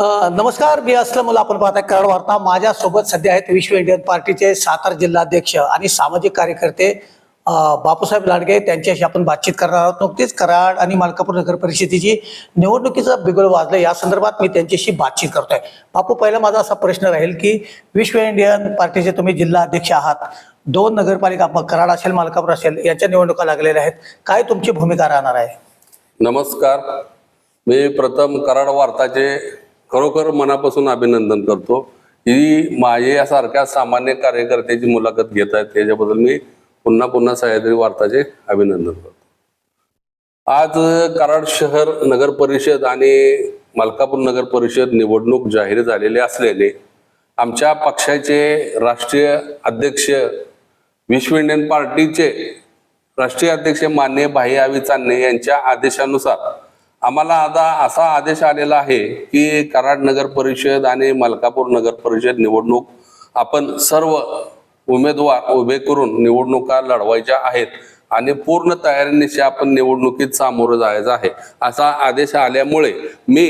नमस्कार मी असलं मला. आपण पाहता कराड वार्ता. माझ्यासोबत सध्या आहेत विश्व इंडियन पार्टीचे सातारा जिल्हाध्यक्ष आणि सामाजिक कार्यकर्ते बापूसाहेब लांडगे त्यांच्याशी आपण बातचीत करणार आहोत. नुकतीच कराड आणि मालकापूर नगर परिषदेची निवडणुकीचं बिगुल वाजलं या संदर्भात मी त्यांच्याशी बातचीत करतोय. बापू पहिला माझा असा प्रश्न राहील की विश्व इंडियन पार्टीचे तुम्ही जिल्हा अध्यक्ष आहात. दोन नगरपालिका मग कराड असेल मालकापूर असेल यांच्या निवडणुका लागलेल्या आहेत. काय तुमची भूमिका राहणार आहे? नमस्कार. मी प्रथम कराड वार्ताचे खरोखर मनापासून अभिनंदन करतो. ही माझ्यासारख्या सामान्य कार्यकर्त्याची मुलाखत घेत आहेत. त्याच्याबद्दल मी पुन्हा पुन्हा सह्याद्री वार्ताचे अभिनंदन करतो. आज कराड शहर नगर परिषद आणि मलकापूर नगर परिषद निवडणूक जाहीर झालेली असल्याने आमच्या पक्षाचे राष्ट्रीय अध्यक्ष विश्व इंडियन पार्टीचे राष्ट्रीय अध्यक्ष मान्य भाई आवी चांदणे यांच्या आदेशानुसार आम्हाला आता असा आदेश आलेला आहे की कराड नगर परिषद आणि मलकापूर नगर परिषद निवडणूक आपण सर्व उमेदवार उभे करून निवडणुका लढवायच्या आहेत आणि पूर्ण तयारीनिशी आपण निवडणुकीत सामोरं जायचं आहे. असा आदेश आल्यामुळे मी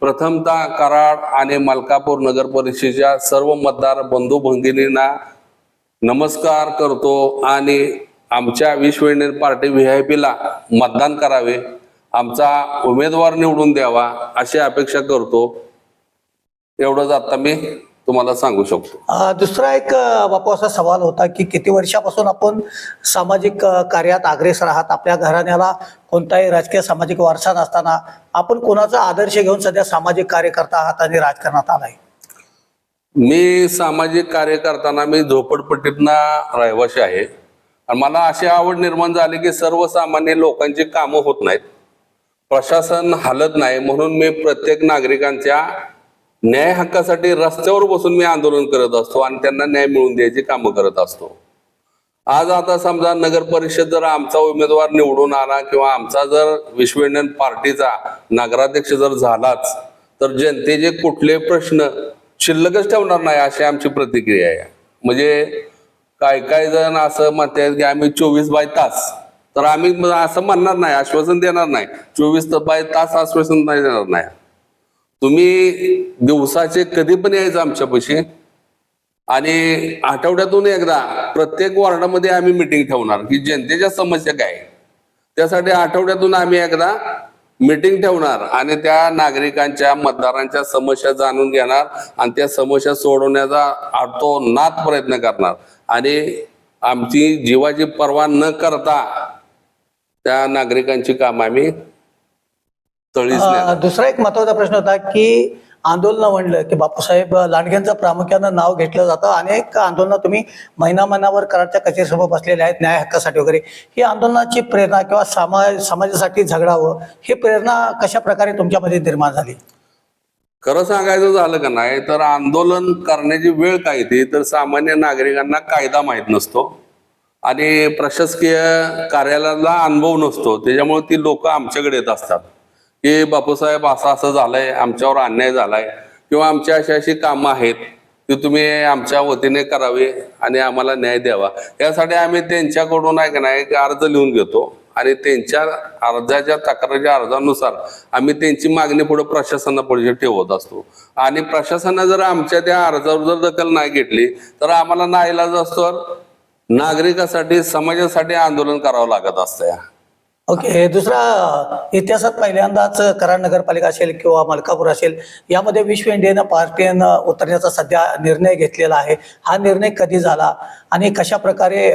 प्रथमतः कराड आणि मलकापूर नगर परिषदेच्या सर्व मतदार बंधू भगिनींना नमस्कार करतो आणि आमच्या विश्व इंडियन पार्टी व्ही आय पीला मतदान करावे. आमचा उमेदवार निवडून द्यावा अशी अपेक्षा करतो. एवढंच आता मी तुम्हाला सांगू शकतो. दुसरा एक बापू असा सवाल होता की किती वर्षापासून आपण सामाजिक कार्यात अग्रेसर आहात? आपल्या घराण्याला कोणताही राजकीय सामाजिक वारसा नसताना आपण कोणाचा आदर्श घेऊन सध्या सामाजिक कार्य करता आहात आणि राजकारणात आलाय? मी सामाजिक कार्य करताना मी झोपडपट्टीतना रहिवासी आहे. आणि मला अशी आवड निर्माण झाली की सर्वसामान्य लोकांची कामं होत नाहीत. प्रशासन हलत नाही म्हणून मी प्रत्येक नागरिकांच्या न्याय हक्कासाठी रस्त्यावर बसून मी आंदोलन करत असतो आणि त्यांना न्याय मिळवून द्यायची कामं करत असतो. आज आता समजा नगर परिषद जर आमचा उमेदवार निवडून आला किंवा आमचा जर विश्व इंडियन पार्टीचा नगराध्यक्ष जर झालाच तर जनतेचे कुठले प्रश्न शिल्लकच ठेवणार नाही अशी आमची प्रतिक्रिया आहे. म्हणजे काय काय जण असं म्हणतात की आम्ही चोवीस बाय तास तर आम्ही असं म्हणणार नाही आश्वासन देणार नाही. चोवीस बाय तास आश्वासन नाही देणार नाही. तुम्ही दिवसाचे कधी पण यायचं आमच्यापाशी आणि आठवड्यातून एकदा प्रत्येक वॉर्डामध्ये आम्ही मिटिंग ठेवणार की जनतेच्या समस्या काय आहे. त्यासाठी आठवड्यातून आम्ही एकदा मिटिंग ठेवणार आणि त्या नागरिकांच्या मतदारांच्या समस्या जाणून घेणार आणि त्या समस्या सोडवण्याचा आतो नात प्रयत्न करणार. आणि आमची जीवाची पर्वा न करता त्या नागरिकांची काम आम्ही तळीच दुसरा एक महत्त्वाचा प्रश्न होता की आंदोलन म्हणलं की बापूसाहेब लांडग्यांचं प्रामुख्यानं नाव घेतलं जातं अनेक आंदोलनं तुम्ही महिना महिनाभर कराडच्या कचेरीसमोर बसलेले आहेत न्याय हक्कासाठी वगैरे. ही आंदोलनाची प्रेरणा किंवा समाज समाजासाठी झगडावं ही प्रेरणा कशा प्रकारे तुमच्यामध्ये निर्माण झाली? खरं सांगायचं झालं का नाही तर आंदोलन करण्याची वेळ काय येते तर सामान्य नागरिकांना कायदा माहीत नसतो. आणि प्रशासकीय कार्यालयाला अनुभव नसतो. त्याच्यामुळे ती लोक आमच्याकडे येत असतात. की बापूसाहेब असं असं झालंय आमच्यावर अन्याय झालाय किंवा आमच्या अशी अशी कामं आहेत ती तुम्ही आमच्या वतीने करावी आणि आम्हाला न्याय द्यावा. यासाठी आम्ही त्यांच्याकडून आहे का नाही एक अर्ज लिहून घेतो आणि त्यांच्या अर्जाच्या तक्रारीच्या अर्जानुसार आम्ही त्यांची मागणी पुढे प्रशासनापुढे ठेवत असतो. आणि प्रशासनानं जर आमच्या त्या अर्जावर जर दखल नाही घेतली तर आम्हाला नाईलाज असतो. नागरिकासाठी समाजासाठी आंदोलन करावं लागत असतं ओके दुसरा इतिहासात पहिल्यांदाच कराड नगरपालिका असेल किंवा मलकापूर असेल यामध्ये विश्व इंडियन पार्टीनं उतरण्याचा सध्या निर्णय घेतलेला आहे. हा निर्णय कधी झाला आणि कशा प्रकारे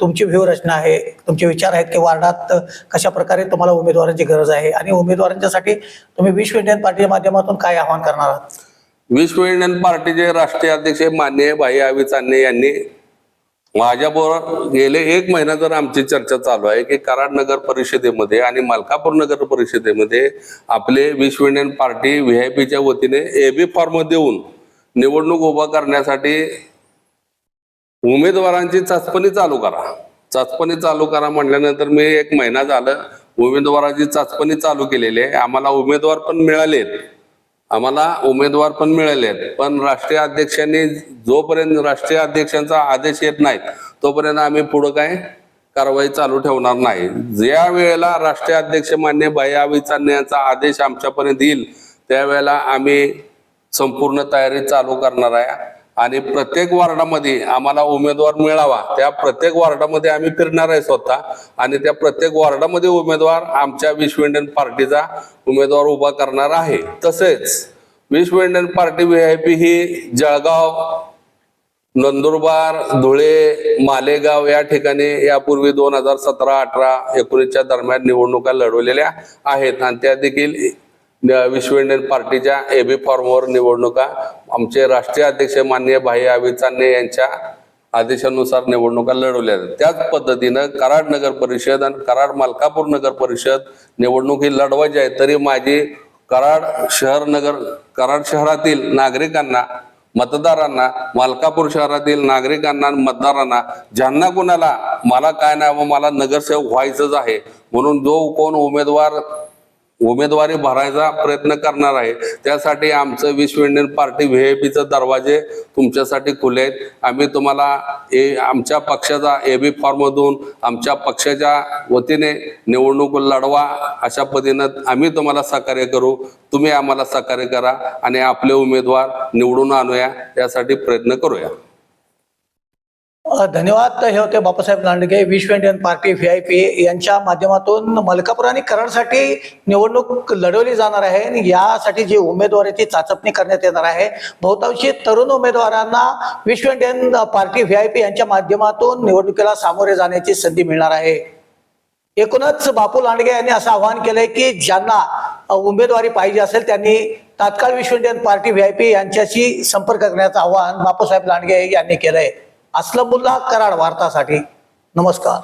तुमची व्यूहरचना आहे तुमचे विचार आहेत की वार्डात कशा प्रकारे तुम्हाला उमेदवारांची गरज आहे आणि उमेदवारांच्यासाठी तुम्ही विश्व इंडियन पार्टीच्या माध्यमातून काय आवाहन करणार आहात? विश्व इंडियन पार्टीचे राष्ट्रीय अध्यक्ष मान्य भाई आवी चांदणे यांनी माझ्याबरोबर गेले एक महिना जर आमची चर्चा चालू आहे की कराड नगर परिषदेमध्ये आणि मलकापूर नगर परिषदेमध्ये आपले विश्व इंडियन पार्टी व्ही आय पीच्या वतीने एबी फॉर्म देऊन निवडणूक उभा करण्यासाठी उमेदवारांची चाचपणी चालू करा. चाचपणी चालू करा म्हटल्यानंतर मी एक महिना झालं उमेदवाराची चाचपणी चालू केलेली आहे. आम्हाला उमेदवार पण मिळालेत. आम्हाला उमेदवार पण मिळाले आहेत. पण राष्ट्रीय अध्यक्षांनी जोपर्यंत राष्ट्रीय अध्यक्षांचा आदेश येत नाही तोपर्यंत आम्ही पुढं काय कारवाई चालू ठेवणार नाही. ज्या वेळेला राष्ट्रीय अध्यक्ष मान्य भाई आवी यांचा आदेश आमच्यापर्यंत येईल त्यावेळेला आम्ही संपूर्ण तयारी चालू करणार आहे. आणि प्रत्येक वार्डामध्ये आम्हाला उमेदवार मिळावा. त्या प्रत्येक वार्डामध्ये आम्ही फिरणार आहे स्वतः. आणि त्या प्रत्येक वार्डामध्ये उमेदवार आमच्या विश्व इंडियन पार्टीचा उमेदवार उभा करणार आहे. तसेच Vishwa Indian Party V I P ही जळगाव नंदुरबार धुळे मालेगाव या ठिकाणी यापूर्वी दोन हजार सतरा अठरा एकोणीसच्या दरम्यान निवडणुका लढवलेल्या आहेत. आणि त्या देखील विश्व इंडियन पार्टीच्या एबी फॉर्मवर निवडणुका. आमचे राष्ट्रीय अध्यक्ष माननीय भाई आबी चांदणे यांच्या आदेशानुसार निवडणुका लढवल्या जातात. त्याच पद्धतीनं कराड नगर परिषद आणि कराड मलकापूर नगर परिषद निवडणूक ही लढवायची आहे. तरी माझी कराड शहर नगर कराड शहरातील नागरिकांना मतदारांना मालकापूर शहरातील नागरिकांना आणि मतदारांना ज्यांना कुणाला मला काय नाही मला नगरसेवक व्हायचंच आहे. म्हणून जो कोण उमेदवार उमेदवारी भरायचा प्रयत्न करणार आहे. त्यासाठी आमचं Vishwa Indian Party V I पीचं दरवाजे तुमच्यासाठी खुले आहेत. आम्ही तुम्हाला ए आमच्या पक्षाचा ए बी फॉर्ममधून आमच्या पक्षाच्या वतीने निवडणूक लढवा अशा पद्धतीनं आम्ही तुम्हाला सहकार्य करू. तुम्ही आम्हाला सहकार्य करा आणि आपले उमेदवार निवडून आणूया. यासाठी प्रयत्न करूया. धन्यवाद. हे होते Bapusaheb Landge Vishwa Indian Party V I P यांच्या माध्यमातून मलकापूर आणि कराडसाठी निवडणूक लढवली जाणार आहे. आणि यासाठी जी उमेदवाराची चाचपणी करण्यात येणार आहे. बहुतांशी तरुण उमेदवारांना Vishwa Indian Party V I P यांच्या माध्यमातून निवडणुकीला सामोरे जाण्याची संधी मिळणार आहे. एकूणच बापू लांडगे यांनी असं आवाहन केलंय की ज्यांना उमेदवारी पाहिजे असेल त्यांनी तात्काळ Vishwa Indian Party V I P यांच्याशी संपर्क करण्याचं आवाहन बापूसाहेब लांडगे यांनी केलंय. असलमुल्ला कराड वार्तासाठी नमस्कार.